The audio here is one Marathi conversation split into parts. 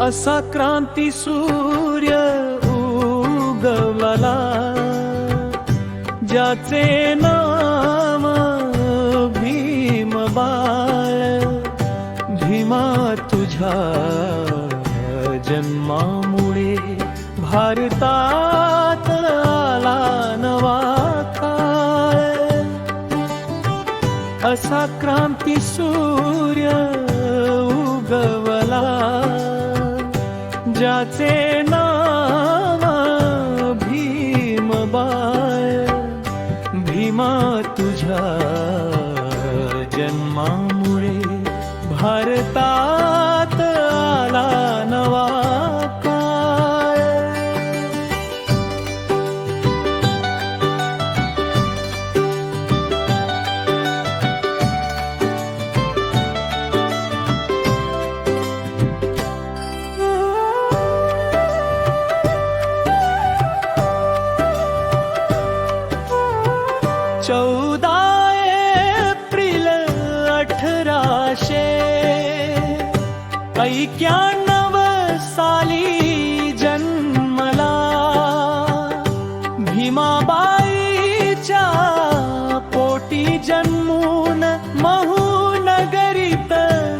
असा क्रांती सूर्य उगवला. ज्याचे नाम भीम बाळ. भीमा तुझ्या जन्मामुळे भारतात आला नवा काळ. असा क्रांती सूर्य उगवला. त्याचे नाव भीम बाळ. भीमा तुझ्या जन्मामुळे भारतात चौदा एप्रिल अठराशे ऐक्याण्णव साली जन्मला. भीमाबाईच्या पोटी जन्मून महूनगरीत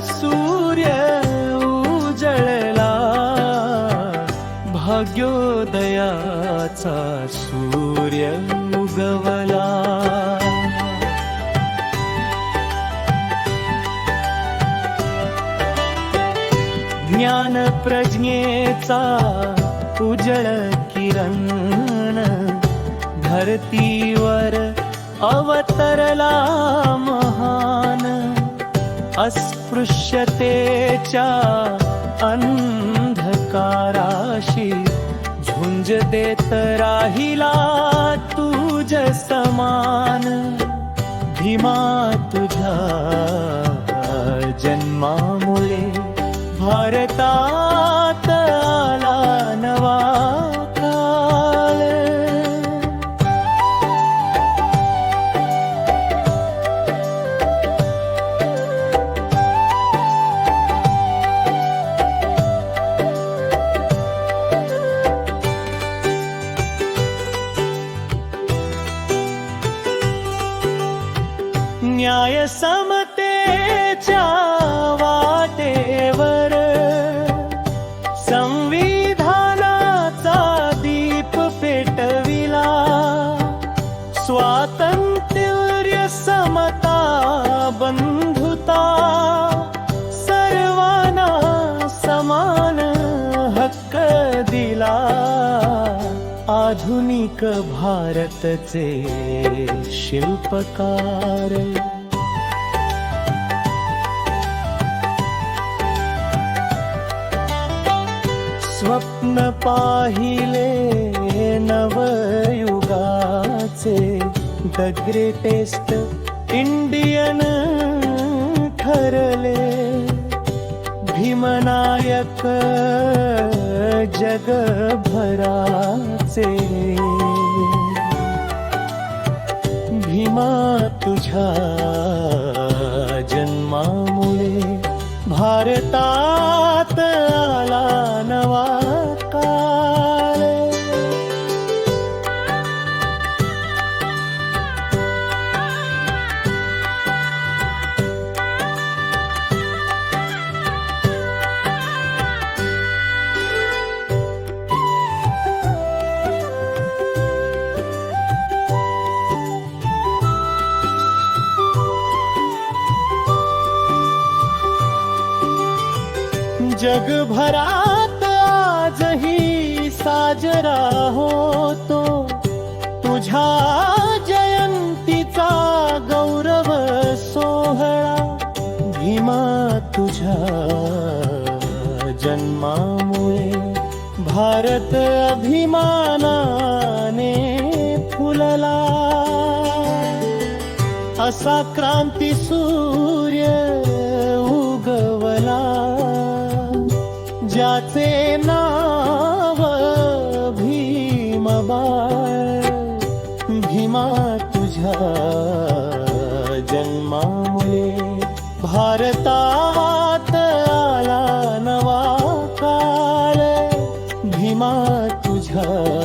सूर्य उजळला. भाग्योदयाचा सूर्य ज्ञान प्रज्ञेचा उजळ किरण. धरतीवर अवतरला महान अस्पृश्यतेच्या अंधकाराशी झुंज देत राहिला तुझ समान. भीमा तुझा जन्मा भारतात आला नवा काळ न्याय समतेच्या स्वातंत्र्य समता बंधुता सर्वांना समान हक्क दिला. आधुनिक भारतचे शिल्पकार. स्वप्न पाहिले नवयुगाचे. द ग्रेटेस्ट इंडियन ठरले. भीमनायक जगभराचे. भीमा तुझ्या जगभरात आजही साजरा होतो. तुझ्या जयंतीचा गौरव सोहळा भीमा तुझ्या जन्मामुळे. भारत अभिमानाने फुलला. असा क्रांती सूर्य उगवला. त्याचे नाव भीमबाळ. भीमा तुझ्या जन्मामुळे भारतात आला नवा काळ. भीमा तुझ्या